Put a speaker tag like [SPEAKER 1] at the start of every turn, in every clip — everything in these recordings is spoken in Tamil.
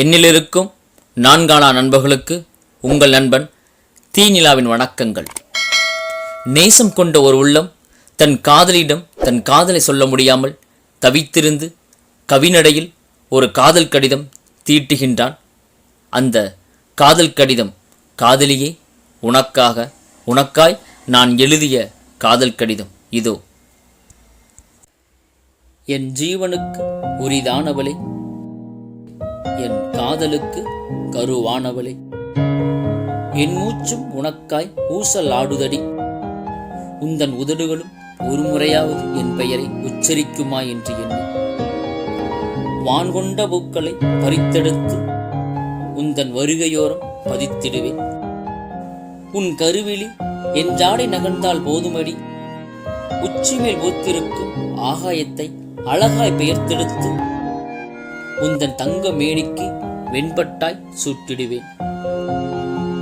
[SPEAKER 1] என்னிலிருக்கும் நான்கானா நண்பர்களுக்கு உங்கள் நண்பன் தீநிலாவின் வணக்கங்கள். நேசம் கொண்ட ஒரு உள்ளம் தன் காதலியிடம் தன் காதலை சொல்ல முடியாமல் தவித்திருந்து கவிநடையில் ஒரு காதல் கடிதம் தீட்டுகின்றான். அந்த காதல் கடிதம் காதலியே உனக்காக உனக்காய் நான் எழுதிய காதல் கடிதம் இதோ. என் ஜீவனுக்கு உரிதானவளே என் காதலுக்கு கருவானவளே. என் மூச்சும் உனக்காய் ஊசல் ஆடுதடி உந்தன் உதடுகளும் ஒரு முறையாவது என் பெயரை உச்சரிக்குமா என்று எண்ணி. வான்கொண்ட பூக்களை பறித்தெடுத்து உந்தன் வருகையோரம் பதித்திடுவேன். உன் கருவிழி என் ஜாடை நகர்ந்தால் போதுமடி. உச்சிமேல் ஊத்திருக்கும் ஆகாயத்தை அழகாய் பெயர்த்தெடுத்து உந்தன் தங்க மேனிக்கு வெண்பட்டாய் சுட்டிடுவேன்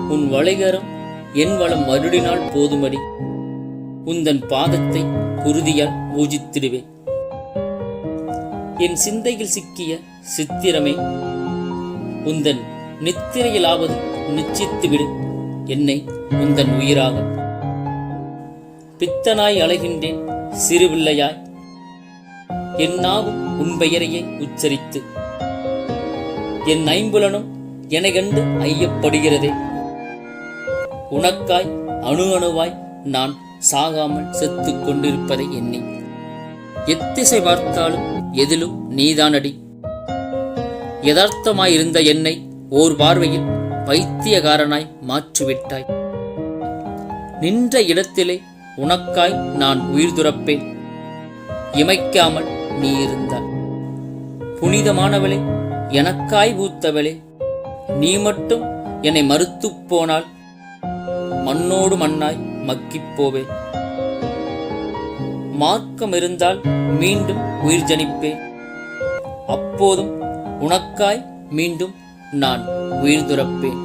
[SPEAKER 1] உன் வளைகரம் என் வளம் மறுடினால் போதுமடி. உந்தன் பாதத்தை குருதியால் பூஜித்திடுவேன். என் சிந்தையில் சிக்கிய சித்திரமே உந்தன் நித்திரையிலாவது நிச்சித்து விடு என்னை உந்தன் உயிராக. பித்தனாய் அழகின்றேன் சிறுபிள்ளையாய் என் உன் பெயரையே உச்சரித்து. என் ஐம்புலனும் என கண்டு ஐயப்படுகிறதே. உனக்காய் அணு அணுவாய் நான் சாகாமல் செத்துக் கொண்டிருப்பதை எண்ணி எத்திசை பார்த்தாலும் எதிலும் நீதானடி. யதார்த்தமாயிருந்த என்னை ஓர் பார்வையில் பைத்தியகாரனாய் மாற்றிவிட்டாய். நின்ற இடத்திலே உனக்காய் நான் உயிர் துறப்பேன். இமைக்காமல் நீ இருந்தாய். புனிதமானவளே எனக்காய் பூத்தவளே நீ மட்டும் என்னை மறுத்து போனால் மண்ணோடு மண்ணாய் மக்கிப்போவே மார்க்கம் இருந்தால் மீண்டும் உயிர் ஜனிப்பேன். அப்போதும் உனக்காய் மீண்டும் நான் உயிர் துறப்பேன்.